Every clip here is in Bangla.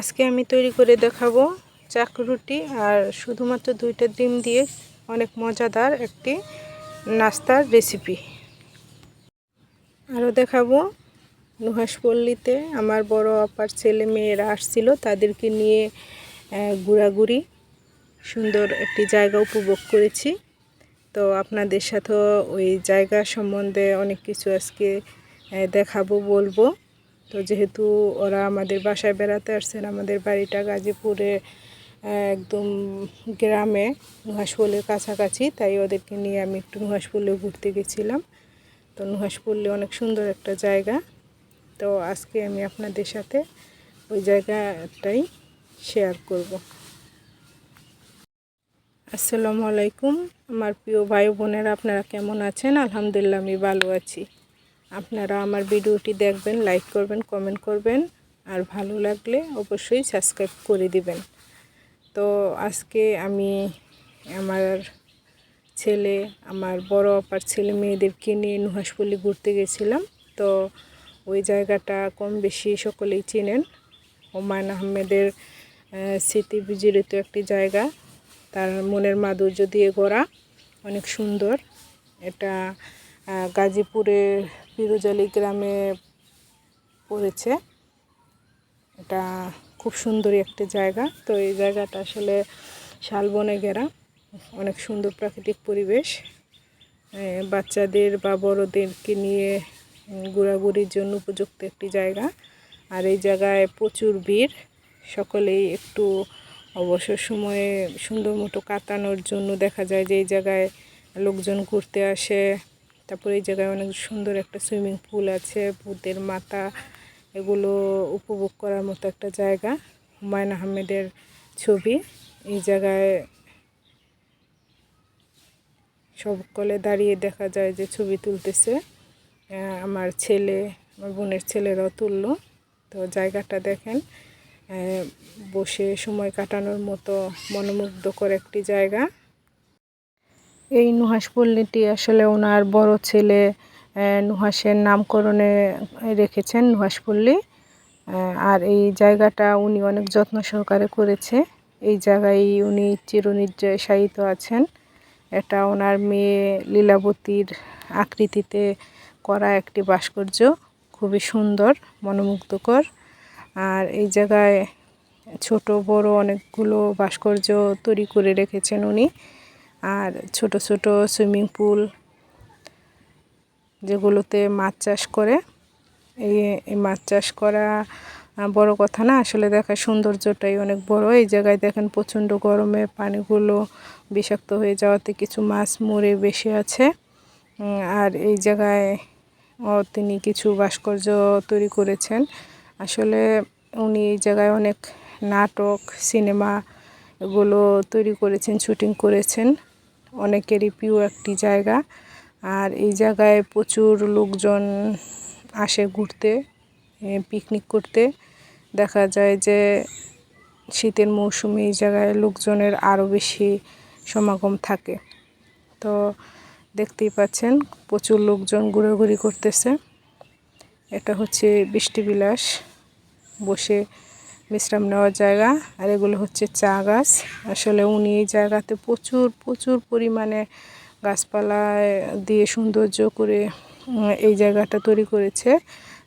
আজকে আমি তৈরি করে দেখাবো চাকরুটি আর শুধুমাত্র দুইটা ডিম দিয়ে অনেক মজাদার একটি নাস্তার রেসিপি আরও দেখাবো নুহাসপল্লিতে আমার বড় আপার ছেলে মেয়েরা আসছিল, তাদেরকে নিয়ে ঘোরাঘুরি, সুন্দর একটি জায়গা উপভোগ করেছি। তো আপনাদের সাথেও ওই জায়গা সম্বন্ধে অনেক কিছু আজকে দেখাবো, বলব। তো যেহেতু ওরা আমাদের বাসায় বেড়াতে আসছেন আমাদের বাড়িটা গাজীপুরে একদম গ্রামে নুহাসপল্লির কাছাকাছি, তাই ওদেরকে নিয়ে আমি একটু নুহাসপল্লি ঘুরতে গেছিলাম। তো নুহাসপল্লি অনেক সুন্দর একটা জায়গা। তো আজকে আমি আপনাদের সাথে ওই জায়গাটাই শেয়ার করব। আসসালামু আলাইকুম। আমার প্রিয় ভাই বোনেরা, আপনারা কেমন আছেন? আলহামদুলিল্লাহ, আমি ভালো আছি। আপনারা আমার ভিডিওটি দেখবেন লাইক করবেন কমেন্ট করবেন, আর ভালো লাগলে অবশ্যই সাবস্ক্রাইব করে দিবেন। তো আজকে আমি আমার ছেলে, আমার বড় অপার ছেলে মেয়েদেরকে নিয়ে নুহাসপল্লি ঘুরতে গেছিলাম। তো ওই জায়গাটা কম বেশি সকলেই চেনেন। হুমায়ুন আহমেদের স্মৃতি বিজড়িত একটি জায়গা। তার মনের মাধুর্য দিয়ে গড়া, অনেক সুন্দর। এটা গাজীপুরের পিরুজালি গ্রামে পড়েছে। এটা খুব সুন্দর একটি জায়গা। তো এই জায়গাটা আসলে শালবনে ঘেরা অনেক সুন্দর প্রাকৃতিক পরিবেশ। বাচ্চাদের বা বড়োদেরকে নিয়ে ঘোরাঘুরির জন্য উপযুক্ত একটি জায়গা। আর এই জায়গায় প্রচুর ভিড়। সকলেই একটু অবসর সময়ে সুন্দর মতো কাটানোর জন্য দেখা যায় যে এই জায়গায় লোকজন ঘুরতে আসে। তারপরে এই জায়গায় অনেক সুন্দর একটা সুইমিং পুল আছে ভূতের মাথা এগুলো উপভোগ করার মতো একটা জায়গা, হুমায়ুন আহমেদের ছবি। এই জায়গায় সকলে দাঁড়িয়ে দেখা যায় যে ছবি তুলতেছে। আমার ছেলে, আমার বোনের ছেলেরাও তুললো। তো জায়গাটা দেখেন বসে সময় কাটানোর মতো মনোমুগ্ধকর একটি জায়গা। এই নুহাস পল্লীটি আসলে ওনার বড় ছেলে নুহাসের নামকরণে রেখেছেন নুহাসপল্লী আর এই জায়গাটা উনি অনেক যত্ন সহকারে করেছে। এই জায়গায় উনি চিরনির্জয়সায়িত আছেন। এটা ওনার মেয়ে লীলাবতীর আকৃতিতে করা একটি ভাস্কর্য। খুবই সুন্দর, মনোমুগ্ধকর। আর এই জায়গায় ছোট বড় অনেকগুলো ভাস্কর্য তৈরি করে রেখেছেন উনি। আর ছোট ছোট সুইমিং পুল যেগুলোতে মাছ চাষ করে। এই মাছ চাষ করা বড় কথা না, আসলে দেখা সৌন্দর্যটাই অনেক বড়। এই জায়গায় দেখেন প্রচণ্ড গরমে পানিগুলো বিষাক্ত হয়ে যাওয়াতে কিছু মাছ মরে বেশি আছে। আর এই জায়গায় তিনি কিছু ভাস্কর্য তৈরি করেছেন। আসলে উনি এই জায়গায় অনেক নাটক, সিনেমা এগুলো তৈরি করেছেন, শুটিং করেছেন। অনেকেরই প্রিয় একটি জায়গা। আর এই জায়গায় প্রচুর লোকজন আসে ঘুরতে পিকনিক করতে। দেখা যায় যে শীতের মৌসুমে এই জায়গায় লোকজনের আরও বেশি সমাগম থাকে। তো দেখতেই পাচ্ছেন, প্রচুর লোকজন ঘোরাঘুরি করতেছে। এটা হচ্ছে বৃষ্টিবিলাস। বসে বিশ্রাম নেওয়ার জায়গা, আর এগুলো হচ্ছে চা গাছ। আসলে উনি এই জায়গাতে প্রচুর প্রচুর পরিমাণে গাছপালা দিয়ে সৌন্দর্য করে এই জায়গাটা তৈরি করেছে।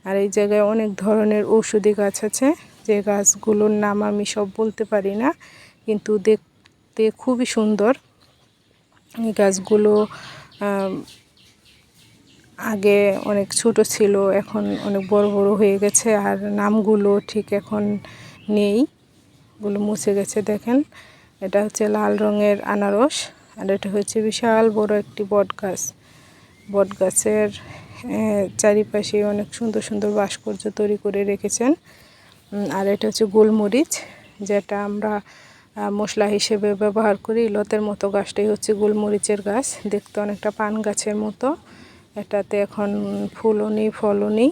আর এই জায়গায় অনেক ধরনের ঔষধি গাছ আছে। যে গাছগুলোর নাম আমি সব বলতে পারি না, কিন্তু দেখতে খুবই সুন্দর। এই গাছগুলো আগে অনেক ছোট ছিল, এখন অনেক বড় বড় হয়ে গেছে। আর নামগুলো ঠিক এখন নেই। গুলো মুছে গেছে, দেখেন। এটা হচ্ছে লাল রঙের আনারস, আর এটা হচ্ছে বিশাল বড় একটি বট গাছ। বট গাছের চারিপাশে অনেক সুন্দর সুন্দর ভাস্কর্য তৈরি করে রেখেছেন। আর এটা হচ্ছে গোলমরিচ, যেটা আমরা মশলা হিসেবে ব্যবহার করি। লতের মতো গাছটাই হচ্ছে গোলমরিচের গাছ। দেখতে অনেকটা পান গাছের মতো। এটাতে এখন ফুলও নেই, ফলও নেই।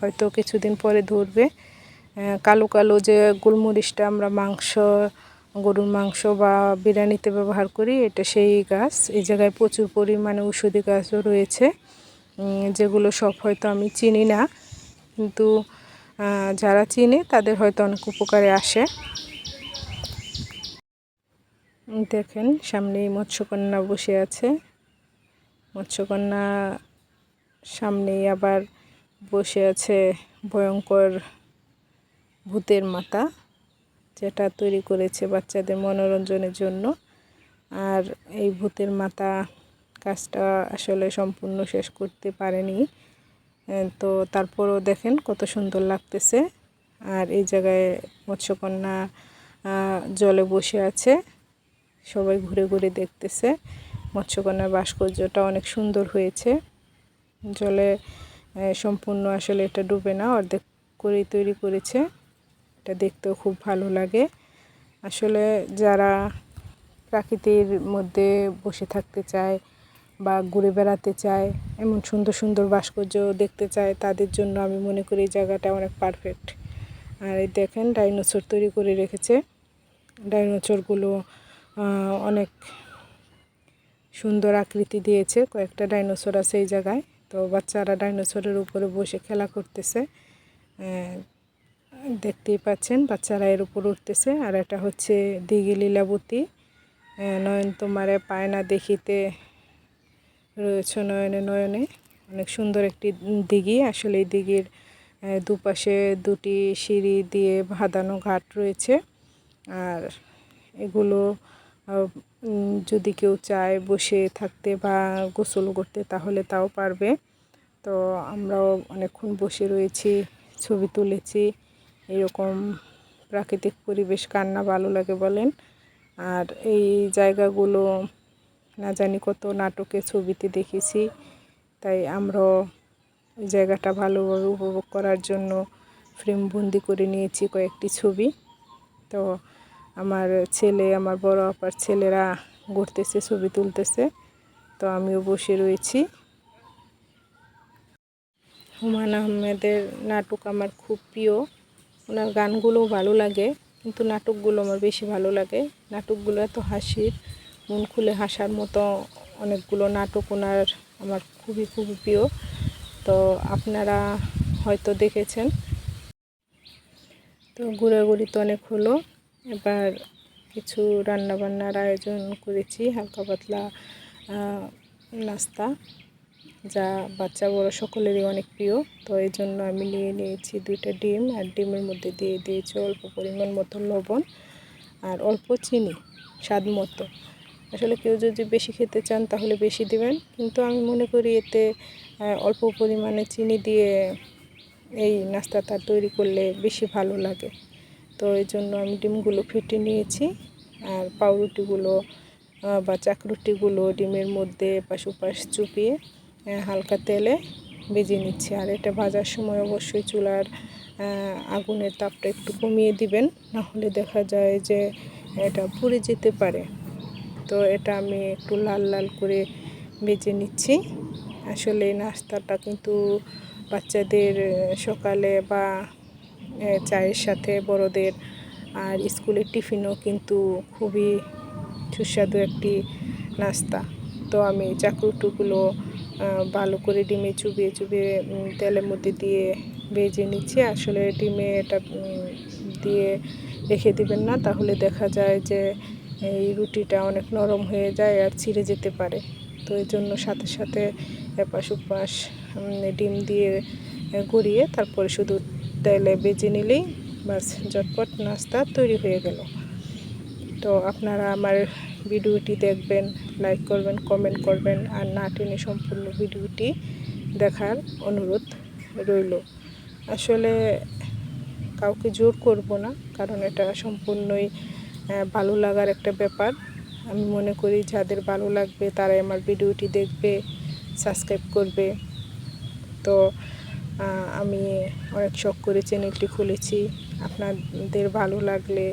হয়তো কিছুদিন পরে ধরবে। কালো কালো যে গোলমরিচটা আমরা মাংস, গরুর মাংস বা বিরিয়ানিতে ব্যবহার করি, এটা সেই গাছ। এই জায়গায় প্রচুর পরিমাণে ঔষধি গাছও রয়েছে যেগুলো সব হয়তো আমি চিনি না। কিন্তু যারা চিনে তাদের হয়তো অনেক উপকারে আসে। দেখেন সামনেই মৎস্যকন্যা বসে আছে। মৎস্যকন্যা সামনেই আবার বসে আছে, ভয়ঙ্কর ভূতের মাথা, যেটা তৈরি করেছে বাচ্চাদের মনোরঞ্জনের জন্য। আর এই ভূতের মাথা কাজটা আসলে সম্পূর্ণ শেষ করতে পারেনি। তো তারপরও দেখেন কত সুন্দর লাগতেছে। আর এই জায়গায় মৎস্যকন্যা জলে বসে আছে। সবাই ঘুরে ঘুরে দেখতেছে। মৎস্যকন্যার ভাস্কর্যটা অনেক সুন্দর হয়েছে। জলে সম্পূর্ণ আসলে এটা ডুবে না, অর্ধেক করেই তৈরি করেছে। এটা দেখতেও খুব ভালো লাগে। আসলে যারা প্রাকৃতির মধ্যে বসে থাকতে চায় বা ঘুরে বেড়াতে চায়, এমন সুন্দর সুন্দর ভাস্কর্য দেখতে চায়, তাদের জন্য আমি মনে করি এই জায়গাটা অনেক পারফেক্ট আর এই দেখেন ডাইনোসর তৈরি করে রেখেছে। ডাইনোসরগুলো অনেক সুন্দর আকৃতি দিয়েছে। কয়েকটা ডাইনোসর আছে এই জায়গায়। তো বাচ্চারা ডাইনোসরের উপরে বসে খেলা করতেছে। দেখতেই পাচ্ছেন, বাচ্চারা এর উপর উঠতেছে। আর এটা হচ্ছে দিঘি লীলাবতী। নয়ন তোমারে পায় না দেখিতে। রয়েছে নয়নে নয়নে। অনেক সুন্দর একটি দিঘি। আসলে এই দিঘির দুপাশে দুটি সিঁড়ি দিয়ে বাঁধানো ঘাট রয়েছে। আর এগুলো যদি কেউ চায় বসে থাকতে বা গোসল করতে, তাহলে তাও পারবে। তো আমরাও অনেকক্ষণ বসে রয়েছি, ছবি তুলেছি। এরকম প্রাকৃতিক পরিবেশ কান্না ভালো লাগে বলেন। আর এই জায়গাগুলো না জানি কত নাটকে ছবিতে দেখেছি, তাই আমরাও ওই জায়গাটা ভালোভাবে উপভোগ করার জন্য ফ্রেমবন্দি করে নিয়েছি কয়েকটি ছবি। তো আমার ছেলে, আমার বড় আপার ছেলেরা ঘুরতেছে, ছবি তুলতেছে, তো আমিও বসে রয়েছি। হুমায়ুন আহমেদের নাটক আমার খুব প্রিয়। ওনার গানগুলোও ভালো লাগে, কিন্তু নাটকগুলো আমার বেশি ভালো লাগে। নাটকগুলো এত হাসির, মন খুলে হাসার মতো অনেকগুলো নাটক ওনার আমার খুবই খুবই প্রিয়। তো আপনারা হয়তো দেখেছেন। তো ঘোরাঘুরি তো অনেক হলো। এবার কিছু রান্নাবান্নার আয়োজন করেছি, হালকা পাতলা নাস্তা। যা বাচ্চা বড় সকলেরই অনেক প্রিয়। তো এই জন্য আমি নিয়ে নিয়েছি দুইটা ডিম আর ডিমের মধ্যে দিয়ে দিয়েছি অল্প পরিমাণ মতো লবণ আর অল্প চিনি, স্বাদ মতো। আসলে কেউ যদি বেশি খেতে চান তাহলে বেশি দিবেন, কিন্তু আমি মনে করি এতে অল্প পরিমাণে চিনি দিয়ে এই নাস্তাটা তৈরি করলে বেশি ভালো লাগে। তো এই জন্য আমি ডিমগুলো ফেটে নিয়েছি আর পাউরুটিগুলো বা চাকরুটিগুলো ডিমের মধ্যে পাশ উপাশ চুপিয়ে হালকা তেলে ভেজে নিচ্ছি। আর এটা ভাজার সময় অবশ্যই চুলার আগুনের তাপটা একটু কমিয়ে দিবেন, নাহলে দেখা যায় যে এটা পুড়ে যেতে পারে। তো এটা আমি একটু লাল লাল করে ভেজে নিচ্ছি। আসলে নাস্তাটা কিন্তু বাচ্চাদের সকালে বা চায়ের সাথে বড়দের আর স্কুলের টিফিনও কিন্তু খুবই সুস্বাদু একটি নাস্তা। তো আমি চাকরুটুগুলো ভালো করে ডিমে চুবিয়ে চুবিয়ে তেলের মধ্যে দিয়ে ভেজে নিচ্ছি। আসলে ডিমে এটা দিয়ে রেখে দিবেন না, তাহলে দেখা যায় যে এই রুটিটা অনেক নরম হয়ে যায় আর ছিঁড়ে যেতে পারে। তো এই জন্য সাথে সাথে এপাশ উপাশ ডিম দিয়ে গড়িয়ে তারপরে শুধু তেলে বেজে নিলেই বাস ঝটপট নাস্তা তৈরি হয়ে গেল। তো আপনারা আমার ভিডিওটি দেখবেন। লাইক করবেন কমেন্ট করবেন আর না টেনে সম্পূর্ণ ভিডিওটি দেখার অনুরোধ রইল। আসলে কাউকে জোর করব না, কারণ এটা সম্পূর্ণই ভালো লাগার একটা ব্যাপার। আমি মনে করি যাদের ভালো লাগবে তারাই আমার ভিডিওটি দেখবে সাবস্ক্রাইব করবে। তো আমি অনেক শখ করে চ্যানেলটি খুলেছি। আপনাদের ভালো লাগলে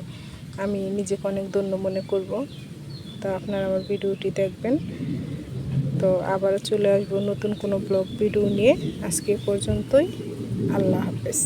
আমি নিজেকে অনেক ধন্য মনে করব। তো আপনারা আমার ভিডিওটি দেখবেন। তো আবার চলে আসব নতুন কোনো ব্লগ ভিডিও নিয়ে। আজকে পর্যন্তই। আল্লাহ হাফেজ।